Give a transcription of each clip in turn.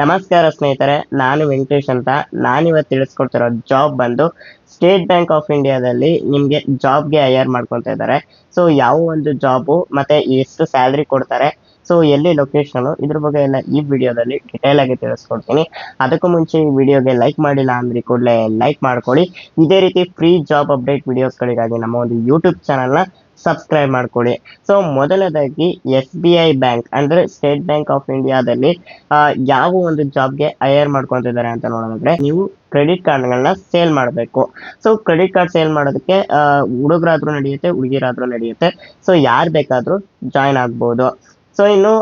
ನಮಸ್ಕಾರ ಸ್ನೇಹಿತರೆ, ನಾನು ವೆಂಕಟೇಶ್ ಅಂತ. ನಾನಿವತ್ತು ತಿಳಿಸ್ಕೊಡ್ತಿರೋ ಜಾಬ್ ಬಂದು ಸ್ಟೇಟ್ ಬ್ಯಾಂಕ್ ಆಫ್ ಇಂಡಿಯಾದಲ್ಲಿ ನಿಮಗೆ ಜಾಬ್ಗೆ ಹೈಯರ್ ಮಾಡ್ಕೊತಾ ಇದ್ದಾರೆ. ಸೊ ಯಾವ ಒಂದು ಜಾಬು ಮತ್ತೆ ಎಷ್ಟು ಸ್ಯಾಲ್ರಿ ಕೊಡ್ತಾರೆ. ಸೊ ಎಲ್ಲಿ ಲೊಕೇಶನು ಇದ್ರ ಬಗ್ಗೆ ಎಲ್ಲ ಈ ವಿಡಿಯೋದಲ್ಲಿ ಡಿಟೇಲ್ ಆಗಿ ತಿಳಿಸ್ಕೊಡ್ತೀನಿ. ಅದಕ್ಕೂ ಮುಂಚೆ ಈ ವಿಡಿಯೋಗೆ ಲೈಕ್ ಮಾಡಿಲ್ಲ ಅಂದ್ರೆ ಕೂಡಲೇ ಲೈಕ್ ಮಾಡ್ಕೊಳ್ಳಿ. ಇದೇ ರೀತಿ ಫ್ರೀ ಜಾಬ್ ಅಪ್ಡೇಟ್ ವಿಡಿಯೋಸ್ಗಳಿಗಾಗಿ ನಮ್ಮ ಒಂದು ಯೂಟ್ಯೂಬ್ ಚಾನಲ್ನ ಸಬ್ಸ್ಕ್ರೈಬ್ ಮಾಡ್ಕೊಳ್ಳಿ ಸೊ ಮೊದಲದಾಗಿ ಎಸ್ ಬಿ ಐ ಬ್ಯಾಂಕ್, ಅಂದ್ರೆ ಸ್ಟೇಟ್ ಬ್ಯಾಂಕ್ ಆಫ್ ಇಂಡಿಯಾದಲ್ಲಿ ಯಾವ ಒಂದು ಜಾಬ್ಗೆ ಹೈಯರ್ ಮಾಡ್ಕೊಂತಿದ್ದಾರೆ ಅಂತ ನೋಡೋದಾದ್ರೆ ನೀವು ಕ್ರೆಡಿಟ್ ಕಾರ್ಡ್ಗಳನ್ನ ಸೇಲ್ ಮಾಡಬೇಕು. ಸೊ ಕ್ರೆಡಿಟ್ ಕಾರ್ಡ್ ಸೇಲ್ ಮಾಡೋದಕ್ಕೆ ಹುಡುಗರಾದ್ರೂ ನಡೆಯುತ್ತೆ, ಹುಡುಗಿರಾದ್ರೂ ನಡೆಯುತ್ತೆ. ಸೊ ಯಾರು ಬೇಕಾದ್ರೂ ಜಾಯ್ನ್ ಆಗ್ಬೋದು. ಸೊ ಇನ್ನು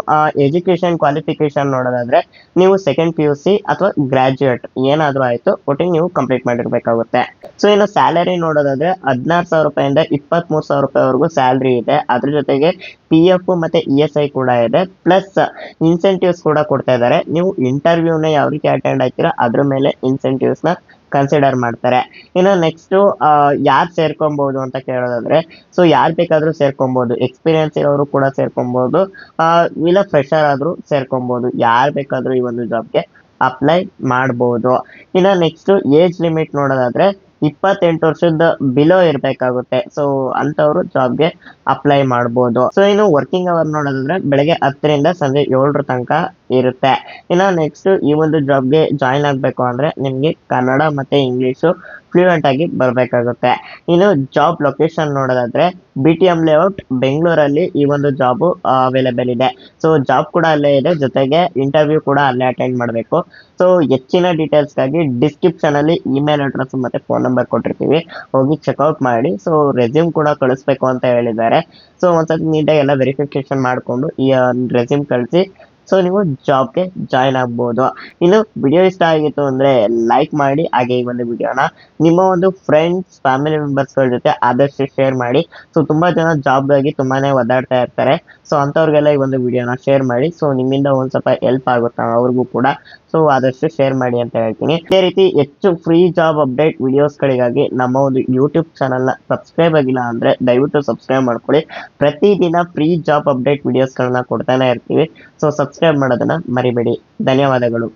ಎಜುಕೇಶನ್ ಕ್ವಾಲಿಫಿಕೇಶನ್ ನೋಡೋದಾದ್ರೆ, ನೀವು ಸೆಕೆಂಡ್ ಪಿ ಯು ಸಿ ಅಥವಾ ಗ್ರಾಜ್ಯುಯೇಟ್ ಏನಾದರೂ ಆಯಿತು, ಒಟ್ಟಿಗೆ ನೀವು ಕಂಪ್ಲೀಟ್ ಮಾಡಿರ್ಬೇಕಾಗುತ್ತೆ. ಸೊ ಇನ್ನು ಸ್ಯಾಲರಿ ನೋಡೋದಾದ್ರೆ, ಹದಿನಾರು ಸಾವಿರ ರೂಪಾಯಿಂದ ಇಪ್ಪತ್ತ್ಮೂರು ಸಾವಿರ ರೂಪಾಯಿವರೆಗೂ ಸ್ಯಾಲ್ರಿ ಇದೆ. ಅದ್ರ ಜೊತೆಗೆ ಪಿ ಎಫ್ ಮತ್ತೆ ಇ ಎಸ್ ಐ ಕೂಡ ಇದೆ. ಪ್ಲಸ್ ಇನ್ಸೆಂಟಿವ್ಸ್ ಕೂಡ ಕೊಡ್ತಾ ಇದ್ದಾರೆ. ನೀವು ಇಂಟರ್ವ್ಯೂನ ಯಾವ ರೀತಿ ಅಟೆಂಡ್ ಆಗ್ತೀರಾ, ಅದ್ರ ಮೇಲೆ ಇನ್ಸೆಂಟಿವ್ಸ್ನ ಕನ್ಸಿಡರ್ ಮಾಡ್ತಾರೆ. ಇನ್ನು ನೆಕ್ಸ್ಟು ಯಾರು ಸೇರ್ಕೊಬೋದು ಅಂತ ಕೇಳೋದಾದ್ರೆ ಸೊ ಯಾರು ಬೇಕಾದರೂ ಸೇರ್ಕೊಬೋದು. ಎಕ್ಸ್ಪೀರಿಯನ್ಸ್ ಇರೋರು ಕೂಡ ಸೇರ್ಕೊಬೋದು. ಇಲ್ಲ ಫ್ರೆಶರ್ ಆದರೂ ಸೇರ್ಕೊಬೋದು. ಯಾರು ಬೇಕಾದರೂ ಈ ಒಂದು ಜಾಬ್ಗೆ ಅಪ್ಲೈ ಮಾಡ್ಬೋದು. ಇನ್ನು ನೆಕ್ಸ್ಟ್ ಏಜ್ ಲಿಮಿಟ್ ನೋಡೋದಾದ್ರೆ ಇಪ್ಪತ್ತೆಂಟು ವರ್ಷದ ಬಿಲೋ ಇರಬೇಕಾಗುತ್ತೆ. ಸೊ ಜಾಬ್ ಜಾಬ್ಗೆ ಅಪ್ಲೈ ಮಾಡ್ಬೋದು. ಸೊ ಇನ್ನು ವರ್ಕಿಂಗ್ ಅವರ್ ನೋಡೋದಾದ್ರೆ ಬೆಳಗ್ಗೆ ಹತ್ತರಿಂದ ಸಂಜೆ ಏಳರ ತನಕ ಇರುತ್ತೆ. ಇನ್ನು ನೆಕ್ಸ್ಟ್ ಈ ಒಂದು ಜಾಬ್ಗೆ ಜಾಯಿನ್ ಆಗಬೇಕು ಅಂದರೆ ನಿಮಗೆ ಕನ್ನಡ ಮತ್ತು ಇಂಗ್ಲೀಷು ಫ್ಲೂಯೆಂಟ್ ಆಗಿ ಬರಬೇಕಾಗುತ್ತೆ. ಇನ್ನು ಜಾಬ್ ಲೊಕೇಶನ್ ನೋಡೋದಾದ್ರೆ ಬಿ ಟಿ ಎಂ ಲೇಔಟ್ ಬೆಂಗಳೂರಲ್ಲಿ ಈ ಒಂದು ಜಾಬು ಅವೈಲೇಬಲ್ ಇದೆ. ಸೊ ಜಾಬ್ ಕೂಡ ಅಲ್ಲೇ ಇದೆ. ಜೊತೆಗೆ ಇಂಟರ್ವ್ಯೂ ಕೂಡ ಅಲ್ಲೇ ಅಟೆಂಡ್ ಮಾಡಬೇಕು. ಸೊ ಹೆಚ್ಚಿನ ಡೀಟೇಲ್ಸ್ಗಾಗಿ ಡಿಸ್ಕ್ರಿಪ್ಷನಲ್ಲಿ ಇಮೇಲ್ ಅಡ್ರೆಸ್ ಮತ್ತು ಫೋನ್ ನಂಬರ್ ಕೊಟ್ಟಿರ್ತೀವಿ. ಹೋಗಿ ಚೆಕ್ಔಟ್ ಮಾಡಿ. ಸೊ ರೆಸ್ಯೂಮ್ ಕೂಡ ಕಳಿಸ್ಬೇಕು ಅಂತ ಹೇಳಿದ್ದಾರೆ. ಸೊ ಒಂದ್ಸತಿ ನೀಟಾಗಿ ಎಲ್ಲ ವೆರಿಫಿಕೇಶನ್ ಮಾಡಿಕೊಂಡು ಈ ರೆಸ್ಯೂಮ್ ಕಳಿಸಿ ಸೊ ನೀವು ಜಾಬ್ಗೆ ಜಾಯ್ನ್ ಆಗ್ಬೋದು. ಇನ್ನು ವಿಡಿಯೋ ಇಷ್ಟ ಆಗಿತ್ತು ಅಂದ್ರೆ ಲೈಕ್ ಮಾಡಿ, ಹಾಗೆ ಈ ಒಂದು ವಿಡಿಯೋನ ನಿಮ್ಮ ಒಂದು ಫ್ರೆಂಡ್ಸ್ ಫ್ಯಾಮಿಲಿ ಮೆಂಬರ್ಸ್ಗಳ ಜೊತೆ ಆದಷ್ಟು ಶೇರ್ ಮಾಡಿ. ಸೊ ತುಂಬಾ ಜನ ಜಾಬ್ಗಾಗಿ ತುಂಬಾ ಒದ್ದಾಡ್ತಾ ಇರ್ತಾರೆ. ಸೊ ಅಂಥವ್ರಿಗೆಲ್ಲ ಈ ಒಂದು ವಿಡಿಯೋನ ಶೇರ್ ಮಾಡಿ. ಸೊ ನಿಮ್ಮಿಂದ ಒಂದು ಸ್ವಲ್ಪ ಹೆಲ್ಪ್ ಆಗುತ್ತೆ? ಅವ್ರಿಗೂ ಕೂಡ. ಸೊ ಆದಷ್ಟು ಶೇರ್ ಮಾಡಿ ಅಂತ ಹೇಳ್ತೀನಿ. ಅದೇ ರೀತಿ ಹೆಚ್ಚು ಫ್ರೀ ಜಾಬ್ ಅಪ್ಡೇಟ್ ವಿಡಿಯೋಸ್ಗಳಿಗಾಗಿ ನಮ್ಮ ಒಂದು ಯೂಟ್ಯೂಬ್ ಚಾನಲ್ನ ಸಬ್ಸ್ಕ್ರೈಬ್ ಆಗಿಲ್ಲ ಅಂದ್ರೆ ದಯವಿಟ್ಟು ಸಬ್ಸ್ಕ್ರೈಬ್ ಮಾಡ್ಕೊಳ್ಳಿ. ಪ್ರತಿದಿನ ಫ್ರೀ ಜಾಬ್ ಅಪ್ಡೇಟ್ ವಿಡಿಯೋಸ್ಗಳನ್ನ ಕೊಡ್ತಾನೆ ಇರ್ತೀವಿ. ಸೊ ಸಬ್ಸ್ಕ್ರೈಬ್ ಮಾಡೋದನ್ನ ಮರಿಬೇಡಿ. ಧನ್ಯವಾದಗಳು.